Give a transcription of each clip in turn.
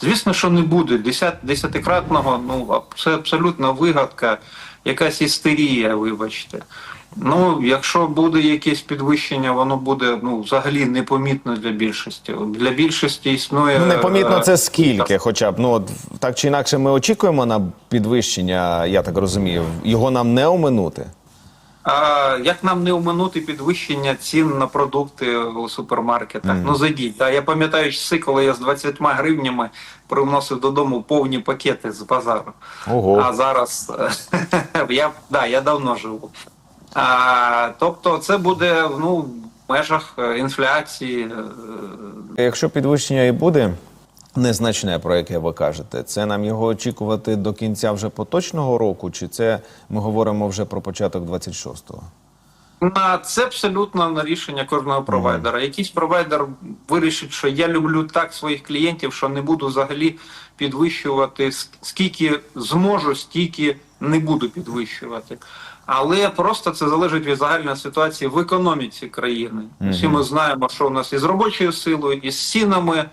Звісно, що не буде. Десят, десятикратного, ну це абсолютно вигадка, якась істерія, вибачте. Ну, якщо буде якесь підвищення, воно буде ну взагалі непомітно для більшості. Для більшості існує Ну, непомітно е, це скільки, хоча б ну от так чи інакше, ми очікуємо на підвищення, я так розумію. Його нам не оминути. Як нам не оминути підвищення цін на продукти у супермаркетах? Ну зайдіть. Да. Я пам'ятаю часи, коли я з 20 гривнями приносив додому повні пакети з базару. Ого. А зараз я, да, я давно живу. А, тобто це буде ну, в межах е, інфляції. е, Якщо підвищення і буде незначне, про яке ви кажете, це нам його очікувати до кінця вже поточного року, чи це ми говоримо вже про початок 26-го? На це абсолютно на рішення кожного провайдера. Якийсь провайдер вирішить, що я люблю так своїх клієнтів, що не буду взагалі підвищувати скільки зможу, стільки не буду підвищувати. Але просто це залежить від загальної ситуації в економіці країни. Всі ми знаємо, що у нас із робочою силою, і з цінами,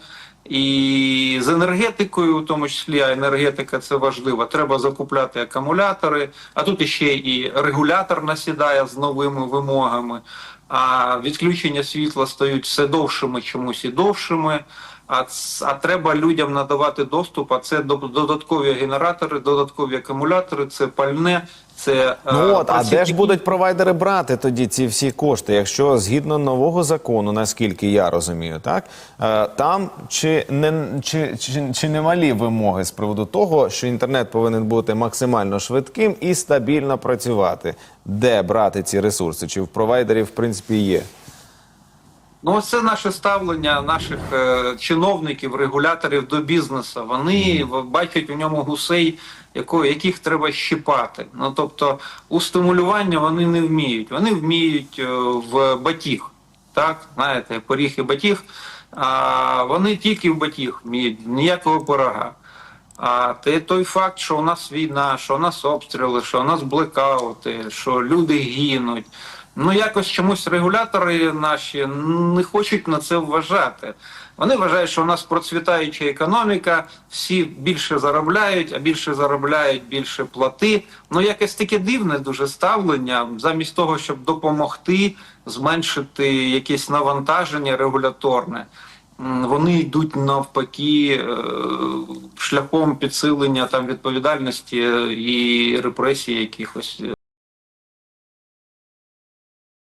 і з енергетикою, в тому числі а енергетика це важливо. Треба закупляти акумулятори. А тут ще і регулятор насідає з новими вимогами. А відключення світла стають все довшими, чомусь і довшими. А, а треба людям надавати доступ. А це до- додаткові генератори, додаткові акумулятори, це пальне, це е, Ну от, а де ж будуть провайдери брати тоді ці всі кошти, якщо згідно нового закону, наскільки я розумію, так е, там чи не чи, чи, чи немалі вимоги з приводу того, що інтернет повинен бути максимально швидким і стабільно працювати. Де брати ці ресурси? Чи в провайдерів в принципі є? Ну, це наше ставлення наших е, чиновників, регуляторів до бізнесу. Вони бачать у ньому гусей, яко, яких треба щипати. Ну тобто, у стимулювання вони не вміють. Вони вміють е, в батіг. Так, знаєте, поріг і батіг. А вони тільки в батіг вміють, ніякого порога. А те той факт, що у нас війна, що у нас обстріли, що у нас блекаути, що люди гинуть. Ну якось чомусь регулятори наші не хочуть на це вважати. Вони вважають, що у нас процвітаюча економіка, всі більше заробляють, а більше заробляють, більше плати. Ну якесь таке дивне дуже ставлення, замість того, щоб допомогти зменшити якесь навантаження регуляторне. Вони йдуть навпаки е, шляхом підсилення там відповідальності і репресії якихось.